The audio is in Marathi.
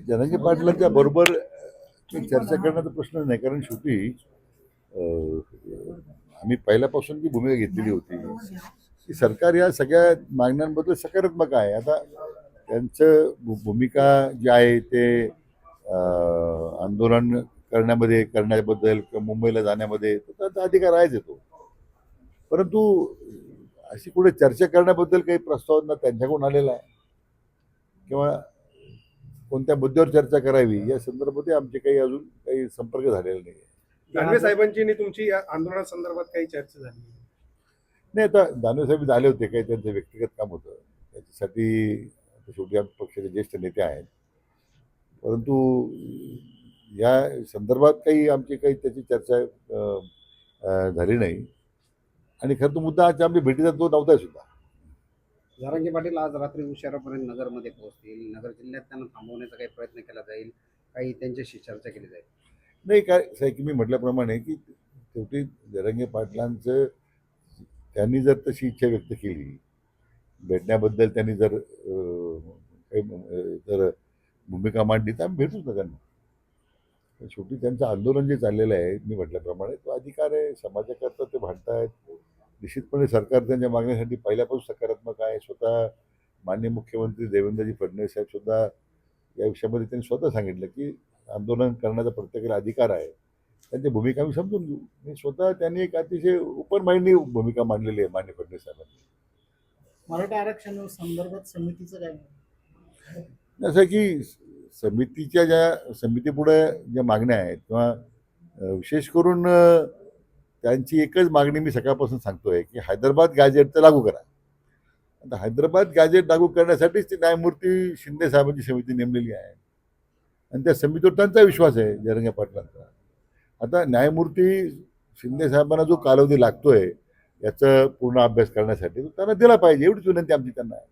जनांगे पाटलांच्या बरोबर चर्चा करण्याचा प्रश्न नाही कारण शेवटी आम्ही पहिल्यापासून जी भूमिका घेतलेली होती की सरकार या सगळ्या मागण्यांबद्दल सकारात्मक आहे. आता त्यांचं भू- भूमिका जी आहे ते आंदोलन करण्यामध्ये करण्याबद्दल किंवा मुंबईला जाण्यामध्ये तर त्यांचा अधिकार आहेच येतो. परंतु अशी कुठे चर्चा करण्याबद्दल काही प्रस्ताव ना त्यांच्याकडून आलेला आहे? किंवा कोणत्या मुद्द्यावर चर्चा करावी या संदर्भात आमचे काही अजून काही संपर्क झालेला नाही. दानवे साहेबांची आणि तुमची या आंदोलनासंदर्भात काही चर्चा झाली नाही. आता दानवे साहेब झाले होते काही त्यांचं व्यक्तिगत काम होतं. त्याच्यासाठी शेवटी आमच्या पक्षाचे ज्येष्ठ नेते आहेत. परंतु या संदर्भात काही आमची काही त्याची चर्चा झाली नाही. आणि खरं तो मुद्दा आज आमच्या भेटीचा तो नव्हता सुद्धा. झारंगे पाटील आज रात्री उशिरापर्यंत नगरमध्ये पोहोचतील. नगर जिल्ह्यात त्यांना थांबवण्याचा काही प्रयत्न केला जाईल काही त्यांच्याशी चर्चा केली जाईल. नाही काय असं आहे की मी म्हटल्याप्रमाणे की शेवटी जरंगे पाटलांचं त्यांनी जर तशी इच्छा व्यक्त केली भेटण्याबद्दल त्यांनी जर काही जर भूमिका मांडली तर आम्ही भेटूच ना त्यांना. पण शेवटी त्यांचं आंदोलन जे चाललेलं आहे मी म्हटल्याप्रमाणे तो अधिकार आहे समाजाकरता ते भांडतायत. निश्चितपणे सरकार त्यांच्या मागण्यासाठी पहिल्यापासून सकारात्मक आहे. स्वतः माननीय मुख्यमंत्री देवेंद्रजी फडणवीस साहेब सुद्धा या विषयामध्ये त्यांनी स्वतः सांगितलं की आंदोलन करण्याचा प्रत्येकाला अधिकार आहे. त्यांची भूमिका आम्ही समजून घेऊ. आणि स्वतः त्यांनी एक अतिशय ओपन माइंडनी भूमिका मांडलेली आहे मान्य फडणवीस साहेबांनी मराठा आरक्षण संदर्भात समितीचं काय? जसं की समितीच्या ज्या समितीपुढे ज्या मागण्या आहेत किंवा विशेष करून त्यांची एकच मागणी मी सकाळपासून सांगतोय की हैदराबाद गॅजेटचं लागू करा. आता हैदराबाद गॅजेट लागू करण्यासाठीच ती न्यायमूर्ती शिंदे साहेबांची समिती नेमलेली आहे. आणि त्या समितीवर त्यांचा विश्वास आहे जरंगे पाटलांचा. आता न्यायमूर्ती शिंदे साहेबांना जो कालावधी लागतोय याचा पूर्ण अभ्यास करण्यासाठी तो त्यांना दिला पाहिजे एवढीच विनंती आमची त्यांना आहे.